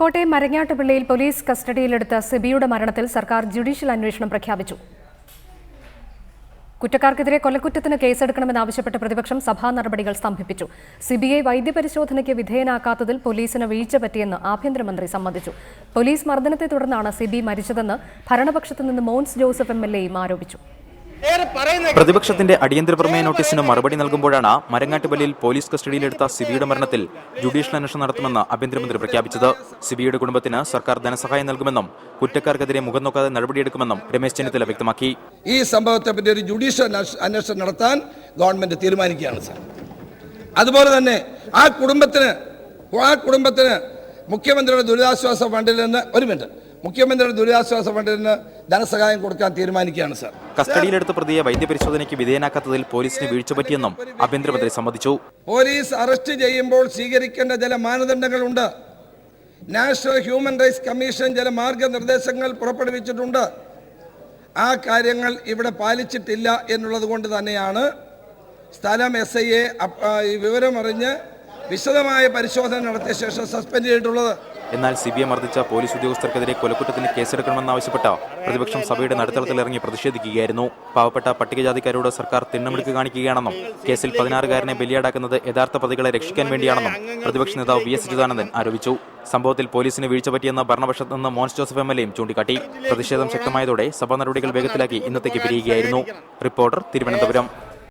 Kottayam മരങ്ങാട്ടുപിള്ളിയിൽ police കസ്റ്റഡിയിലെടുത്ത സിബിയുടെ മരണത്തിൽ സർക്കാർ ജുഡീഷ്യൽ അന്വേഷണം പ്രഖ്യാപിച്ചു. കുറ്റക്കാർക്കെതിരെ കൊലക്കുറ്റത്തിന് കേസെടുക്കണമെന്നാവശ്യപ്പെട്ട് പ്രതിപക്ഷം സഭാ നടപടികൾ സ്തംഭിപ്പിച്ചു. സിബിഐ വൈദ്യപരിശോധനയ്ക്ക് വിധേയനാക്കാത്തതിൽ പോലീസിന് വീഴ്ച പറ്റിയെന്ന് ആഭ്യന്തരമന്ത്രി സമ്മതിച്ചു. പോലീസ് മർദ്ദനത്തെ തുടർന്നാണ് സിബി മരിച്ചതെന്ന് ഭരണപക്ഷത്തു നിന്ന് മോൻസ് ജോസഫ് എം ആരോപിച്ചു. പ്രതിപക്ഷത്തിന്റെ അടിയന്തര പ്രമേയ നോട്ടീസിന് മറുപടി നൽകുമ്പോഴാണ് മരങ്ങാട്ടുപള്ളിയിൽ പോലീസ് കസ്റ്റഡിയിലെടുത്ത സിബിയുടെ മരണത്തിൽ ജുഡീഷ്യൽ അന്വേഷണം നടത്തുമെന്ന് ആഭ്യന്തരമന്ത്രി പ്രഖ്യാപിച്ചത്. സിബിയുടെ കുടുംബത്തിന് സർക്കാർ ധനസഹായം നൽകുമെന്നും കുറ്റക്കാർക്കെതിരെ മുഖം നോക്കാതെ നടപടിയെടുക്കുമെന്നും രമേശ് ചെന്നിത്തല വ്യക്തമാക്കി. ഈ സംഭവത്തെ പറ്റി ഒരു ജുഡീഷ്യൽ അന്വേഷണം നടത്താൻ ഗവൺമെന്റ് തീരുമാനിക്കുകയാണ് സാർ. അതുപോലെ തന്നെ ആ കുടുംബത്തിന് ആ കുടുംബത്തിന് മുഖ്യമന്ത്രിയുടെ ദുരിതാശ്വാസ ഫണ്ടിൽ നിന്ന് ഒരു മിനിറ്റ്. മുഖ്യമന്ത്രിയുടെ ദുരിതാശ്വാസ ഫണ്ടിന് ധനസഹായം കൊടുക്കാൻ തീരുമാനിക്കുകയാണ് സാർ. കസ്റ്റഡിയിലെടുത്ത പ്രതിയെ വൈദ്യപരിശോധനയ്ക്ക് വിധേയനാക്കാത്തതിൽ പോലീസിന് വീഴ്ച പറ്റിയെന്നും ആഭ്യന്തരമന്ത്രി സമ്മതിച്ചു. പോലീസ് അറസ്റ്റ് ചെയ്യുമ്പോൾ സ്വീകരിക്കേണ്ട ചില മാനദണ്ഡങ്ങളുണ്ട്. നാഷണൽ ഹ്യൂമൻ റൈറ്റ്സ് കമ്മീഷൻ ചില മാർഗനിർദ്ദേശങ്ങൾ പുറപ്പെടുവിച്ചിട്ടുണ്ട്. ആ കാര്യങ്ങൾ ഇവിടെ പാലിച്ചിട്ടില്ല എന്നുള്ളത് കൊണ്ട് തന്നെയാണ് സ്ഥലം എസ് ഐ എ വിവരമറിഞ്ഞ് വിശദമായ പരിശോധന നടത്തിയ ശേഷം സസ്പെൻഡ് ചെയ്തിട്ടുള്ളത്. എന്നാൽ സി ബി സിബിഐ മർദ്ദിച്ച പോലീസ് ഉദ്യോഗസ്ഥർക്കെതിരെ കൊലക്കുറ്റത്തിന് കേസെടുക്കണമെന്നാവശ്യപ്പെട്ട് പ്രതിപക്ഷം സഭയുടെ നടുത്തളത്തിലിറങ്ങി പ്രതിഷേധിക്കുകയായിരുന്നു. പാവപ്പെട്ട പട്ടികജാതിക്കാരോട് സർക്കാർ തിണ്ണമെടുക്ക് കാണിക്കുകയാണെന്നും കേസിൽ പതിനാറുകാരനെ ബലിയാടാക്കുന്നത് യഥാർത്ഥ പ്രതികളെ രക്ഷിക്കാൻ വേണ്ടിയാണെന്നും പ്രതിപക്ഷ നേതാവ് വി എസ് അച്യുതാനന്ദൻ ആരോപിച്ചു. സംഭവത്തിൽ പോലീസിന് വീഴ്ച പറ്റിയെന്ന ഭരണപക്ഷത്ത് നിന്ന് മോൻസ് ജോസഫ് എം എൽ എയും ചൂണ്ടിക്കാട്ടി. പ്രതിഷേധം ശക്തമായതോടെ സഭാ നടപടികൾ വേഗത്തിലാക്കി ഇന്നത്തേക്ക് പിരിയുകയായിരുന്നു. റിപ്പോർട്ടർ തിരുവനന്തപുരം.